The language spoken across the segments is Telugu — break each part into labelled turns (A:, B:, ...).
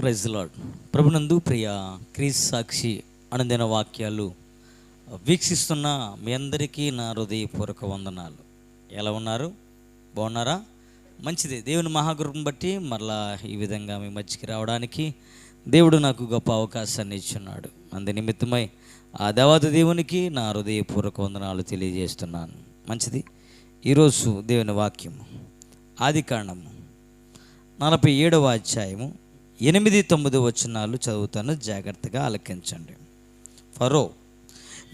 A: ప్రైజ్ లాడ్ ప్రభునందు ప్రియ క్రీస్ సాక్షి అనందిన వాక్యాలు వీక్షిస్తున్న మీ అందరికీ నా హృదయపూర్వక వందనాలు. ఎలా ఉన్నారు? బాగున్నారా? మంచిది. దేవుని మహాగురుని బట్టి మరలా ఈ విధంగా మీ మధ్యకి రావడానికి దేవుడు నాకు గొప్ప అవకాశాన్ని ఇచ్చున్నాడు. అందు నిమిత్తమై ఆ దేవాత దేవునికి నా హృదయపూర్వక వందనాలు తెలియజేస్తున్నాను. మంచిది. ఈరోజు దేవుని వాక్యము. ఆది కాండము. నలభై ఏడవ అధ్యాయము. ఎనిమిది తొమ్మిది వచనాలు చదువుతాను. జాగ్రత్తగా ఆలకించండి. ఫరో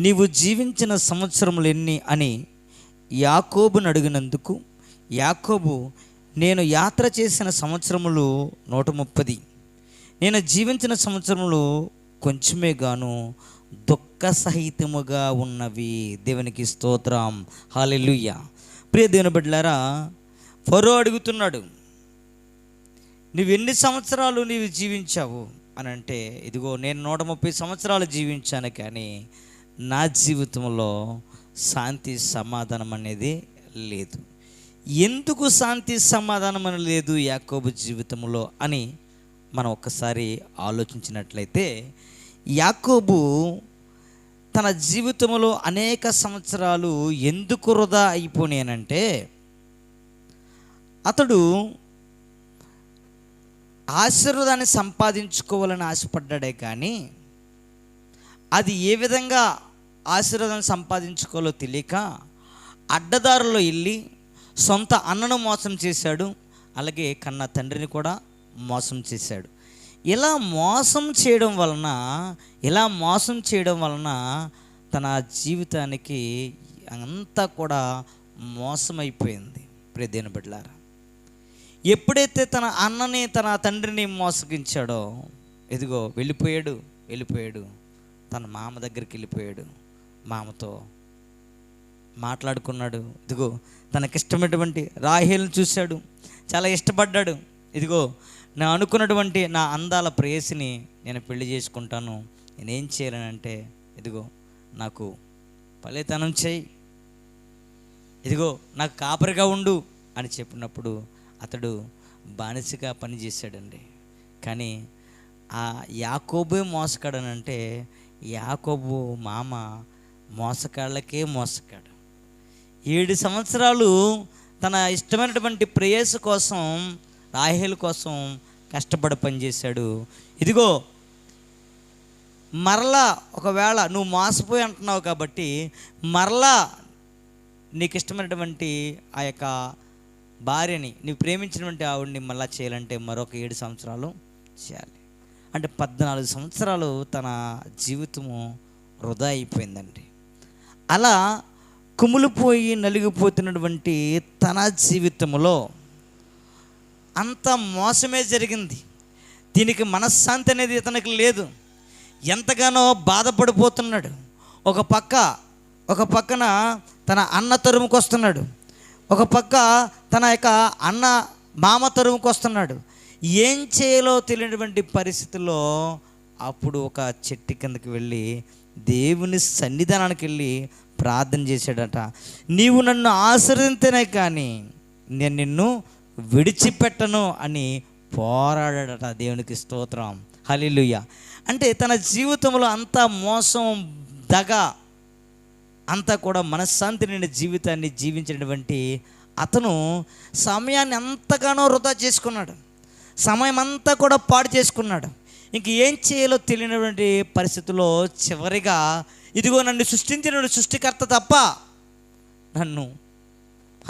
A: నీవు జీవించిన సంవత్సరములు ఎన్ని అని యాకోబును అడిగినందుకు యాకోబు నేను యాత్ర చేసిన సంవత్సరములు నూట ముప్పది. నేను జీవించిన సంవత్సరములు కొంచెమే గాను దుఃఖ సహితముగా ఉన్నవి. దేవునికి స్తోత్రం. హాలెలుయ్య ప్రియ దేవుని బిడ్డలారా ఫరో అడుగుతున్నాడు. నువ్వు ఎన్ని సంవత్సరాలు నీవు జీవించావు? అని అంటే ఇదిగో నేను నూట ముప్పై సంవత్సరాలు జీవించాను కానీ నా జీవితంలో శాంతి సమాధానం అనేది లేదు. ఎందుకు శాంతి సమాధానం అని లేదు యాకోబు జీవితంలో? అని మనం ఒక్కసారి ఆలోచించినట్లయితే యాకోబు తన జీవితంలో అనేక సంవత్సరాలు ఎందుకు వృధా అయిపోయానంటే అతడు ఆశీర్వాదాన్ని సంపాదించుకోవాలని ఆశపడ్డాడే కానీ అది ఏ విధంగా ఆశీర్వాదం సంపాదించుకోవాలో తెలియక అడ్డదారులో వెళ్ళి సొంత అన్నను మోసం చేశాడు అలాగే కన్న తండ్రిని కూడా మోసం చేశాడు. ఇలా మోసం చేయడం వలన ఇలా మోసం చేయడం వలన తన జీవితానికి అంతా కూడా మోసమైపోయింది. ప్రదేన బిడ్డలారా ఎప్పుడైతే తన అన్నని తన తండ్రిని మోసగించాడో ఇదిగో వెళ్ళిపోయాడు వెళ్ళిపోయాడు. తన మామ దగ్గరికి వెళ్ళిపోయాడు. మామతో మాట్లాడుకున్నాడు. ఇదిగో తనకిష్టమైనటువంటి రాహేల్ని చూశాడు. చాలా ఇష్టపడ్డాడు. ఇదిగో నా అనుకున్నటువంటి నా అందాల ప్రేయసిని నేను పెళ్ళి చేసుకుంటాను. నేనేం చేయాలనంటే ఇదిగో నాకు ఫలితనం చేయి. ఇదిగో నాకు కాపరిగా ఉండు అని చెప్పినప్పుడు అతడు బానిసగా పనిచేశాడండి. కానీ ఆ యాకోబే మోసగాడనంటే యాకోబు మామ మోసకాళ్ళకే మోసకాడు ఏడు సంవత్సరాలు తన ఇష్టమైనటువంటి ప్రేయస్ కోసం రాహేల్ కోసం కష్టపడి పనిచేశాడు. ఇదిగో మరలా ఒకవేళ నువ్వు మోసపోయి అంటున్నావు కాబట్టి మరలా నీకు ఇష్టమైనటువంటి ఆ యొక్క భార్యని నీవు ప్రేమించినటువంటి ఆవిడని మళ్ళీ చేయాలంటే మరొక ఏడు సంవత్సరాలు చేయాలి. అంటే పద్నాలుగు సంవత్సరాలు తన జీవితము వృధా అయిపోయిందండి. అలా కుములిపోయి నలిగిపోతున్నటువంటి తన జీవితంలో అంత మోసమే జరిగింది. దీనికి మనశ్శాంతి అనేది ఇతనికి లేదు. ఎంతగానో బాధపడిపోతున్నాడు. ఒక పక్క ఒక పక్కన తన అన్న తరుముకొస్తున్నాడు. ఒక పక్క తన యొక్క అన్న మామ తరువుకు వస్తున్నాడు. ఏం చేయాలో తెలియనటువంటి పరిస్థితుల్లో అప్పుడు ఒక చెట్టు కిందకి వెళ్ళి దేవుని సన్నిధానానికి వెళ్ళి ప్రార్థన చేశాడట. నీవు నన్ను ఆశ్రదింతేనే కానీ నేను నిన్ను విడిచిపెట్టను అని పోరాడాడట దేవునికి స్తోత్రం. హలిలుయ్య అంటే తన జీవితంలో అంతా మోసం దగ అంతా కూడా మనశ్శాంతి నిండిన జీవితాన్ని జీవించినటువంటి అతను సమయాన్ని ఎంతగానో వృధా చేసుకున్నాడు. సమయం అంతా కూడా పాడు చేసుకున్నాడు. ఇంక ఏం చేయాలో తెలియనటువంటి పరిస్థితుల్లో చివరిగా ఇదిగో నన్ను సృష్టించిన సృష్టికర్త తప్ప నన్ను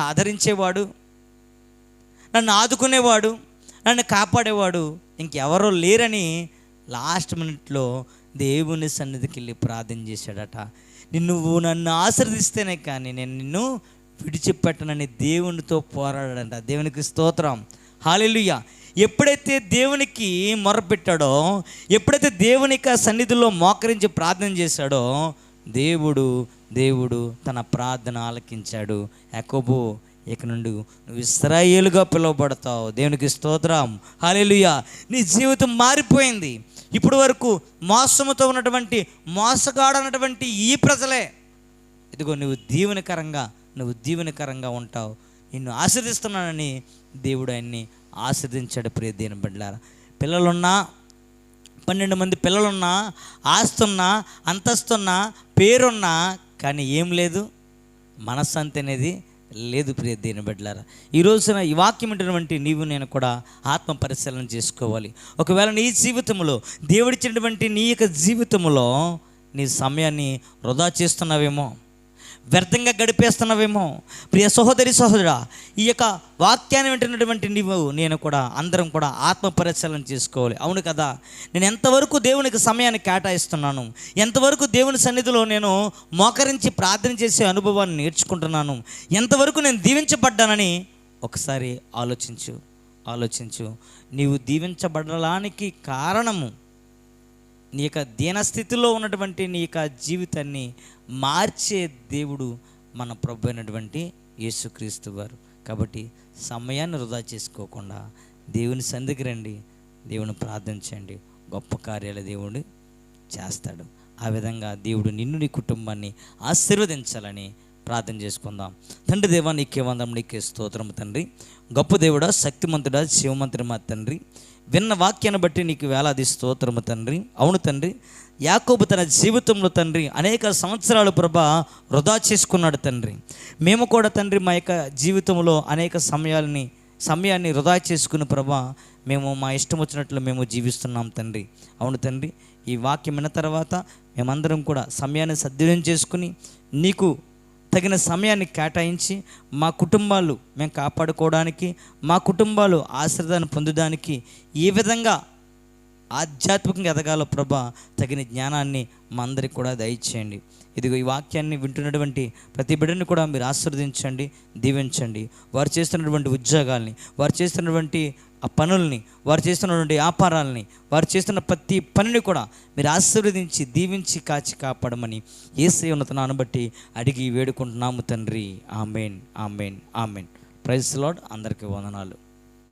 A: ఆదరించేవాడు నన్ను ఆదుకునేవాడు నన్ను కాపాడేవాడు ఇంకెవరో లేరని లాస్ట్ మినిట్లో దేవుని సన్నిధికి వెళ్ళి ప్రార్థన చేశాడట. నువ్వు నన్ను ఆశ్రదిస్తేనే కానీ నేను నిన్ను విడిచిపెట్టనని దేవునితో పోరాడాడంట. దేవునికి స్తోత్రం. హాలెలుయ్య ఎప్పుడైతే దేవునికి మొరపెట్టాడో ఎప్పుడైతే దేవునికి ఆ సన్నిధిలో మోకరించి ప్రార్థన చేశాడో దేవుడు దేవుడు తన ప్రార్థన ఆలకించాడు. ఎకబో ఇక నుండి నువ్వు ఇస్రాయేలుగా పిలువబడతావు. దేవునికి స్తోత్రం. హాలెలుయ నీ జీవితం మారిపోయింది. ఇప్పుడు వరకు మోసముతో ఉన్నటువంటి మోసగాడనటువంటి ఈ ప్రజలే. ఇదిగో నువ్వు దీవెనకరంగా నువ్వు దీవెనకరంగా ఉంటావు. నిన్ను ఆశీర్దిస్తున్నానని దేవుడు ఆయన్ని ఆశీర్దించాడు ప్రియ దేని బిడ్డలారా. పిల్లలున్నా పన్నెండు మంది పిల్లలున్నా ఆస్తున్నా అంతస్తున్నా పేరున్నా కానీ ఏం లేదు. మనశ్శాంతి అనేది లేదు ప్రియ దేని బిడ్డలారా ఈ రోజున ఈ వాక్యం వింటున్నటువంటి నీవు నేను కూడా ఆత్మ పరిశీలన చేసుకోవాలి. ఒకవేళ నీ జీవితంలో దేవుడిచ్చినటువంటి నీ యొక్క జీవితంలో నీ సమయాన్ని వృధా చేస్తున్నావేమో వ్యర్థంగా గడిపేస్తున్నావేమో. ప్రియ సహోదరి సహోదరా ఈ యొక్క వాక్యాన్ని వింటున్నటువంటి నీవు నేను కూడా అందరం కూడా ఆత్మ పరిశీలన చేసుకోవాలి. అవును కదా? నేను ఎంతవరకు దేవునికి సమయాన్ని కేటాయిస్తున్నాను? ఎంతవరకు దేవుని సన్నిధిలో నేను మోకరించి ప్రార్థన చేసే అనుభవాన్ని నేర్చుకుంటున్నాను? ఎంతవరకు నేను దీవించబడ్డానని ఒకసారి ఆలోచించు ఆలోచించు. నీవు దీవించబడడానికి కారణము నీ యొక్క దీనస్థితిలో ఉన్నటువంటి నీ యొక్క జీవితాన్ని మార్చే దేవుడు మన ప్రభు అయినటువంటి యేసుక్రీస్తు వారు. కాబట్టి సమయాన్ని వృధా చేసుకోకుండా దేవుని సందికి రండి దేవుని ప్రార్థించండి. గొప్ప కార్యాలు దేవుడు చేస్తాడు. ఆ విధంగా దేవుడు నిన్ను నీ కుటుంబాన్ని ఆశీర్వదించాలని ప్రార్థన చేసుకుందాం. తండ్రి దేవా నీకే వందం నీకే స్తోత్రం తండ్రి. గొప్ప దేవుడా శక్తిమంతుడా శివమంతుడు మా తండ్రి. విన్న వాక్యాన్ని బట్టి నీకు వేలాది స్తోత్రము తండ్రి. అవును తండ్రి. యాకోబు తన జీవితంలో తండ్రి అనేక సంవత్సరాలు ప్రభా వృధా చేసుకున్నాడు తండ్రి. మేము కూడా తండ్రి మా యొక్క జీవితంలో అనేక సమయాలని సమయాన్ని వృధా చేసుకుని ప్రభా మేము మా ఇష్టం వచ్చినట్లు మేము జీవిస్తున్నాం తండ్రి. అవును తండ్రి. ఈ వాక్యం విన్న తర్వాత మేమందరం కూడా సమయాన్ని సద్వినియోగం చేసుకుని నీకు తగిన సమయాన్ని కేటాయించి మా కుటుంబాలు మేము కాపాడుకోవడానికి మా కుటుంబాలు ఆశ్రదాన్ని పొందడానికి ఏ విధంగా ఆధ్యాత్మికంగా ఎదగాలో ప్రభా తగిన జ్ఞానాన్ని మా అందరికి కూడా దయచేయండి. ఇదిగో ఈ వాక్యాన్ని వింటున్నటువంటి ప్రతి బిడ్డని కూడా మీరు ఆశీర్వదించండి దీవించండి. వారు చేస్తున్నటువంటి ఉద్యోగాల్ని వారు చేస్తున్నటువంటి ఆ పనుల్ని వారు చేస్తున్నటువంటి వ్యాపారాలని వారు చేస్తున్న ప్రతి పనిని కూడా మీరు ఆశీర్వదించి దీవించి కాచి కాపాడమని ఏసై ఉన్నతనాన్ని బట్టి అడిగి వేడుకుంటున్నాము తండ్రి. Amen amen amen. Praise Lord అందరికీ వందనాలు.